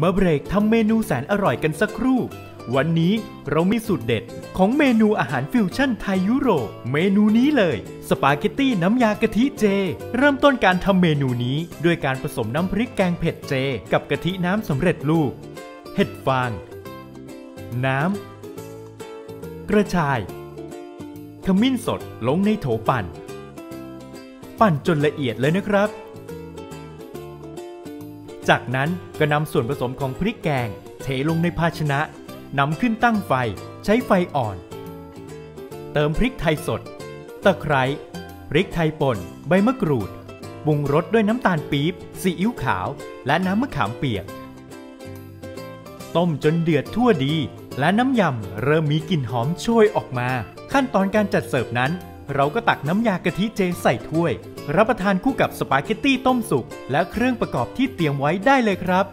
มาเบรกทำเมนูแสนอร่อยกันสักครู่ วันนี้เรามีสูตรเด็ดของเมนูอาหารฟิวชั่นไทยยุโรป เมนูนี้เลย สปาเกตตี้น้ำยากะทิเจ เริ่มต้นการทำเมนูนี้ด้วยการผสมน้ำพริกแกงเผ็ดเจ กับกะทิน้ำสำเร็จรูป เห็ดฟาง น้ำ กระชาย ขมิ้นสดลงในโถปั่น ปั่นจนละเอียดเลยนะครับ จากนั้นก็นำส่วนผสมของพริกแกงเทลงในภาชนะนำขึ้นตั้งไฟใช้ไฟอ่อน เติมพริกไทยสด ตะไคร้พริกไทยป่น ใบมะกรูดปรุงรสด้วยน้ำตาลปี๊บซีอิ๊วขาว และน้ำมะขามเปียก ต้มจนเดือดทั่วดี และน้ำยำเริ่มมีกลิ่นหอมโชยออกมา ขั้นตอนการจัดเสิร์ฟนั้น เราก็ตักน้ำยากะทิเจใส่ถ้วย รับประทานคู่กับสปาเกตตี้ต้มสุกและเครื่องประกอบที่เตรียมไว้ได้เลยครับ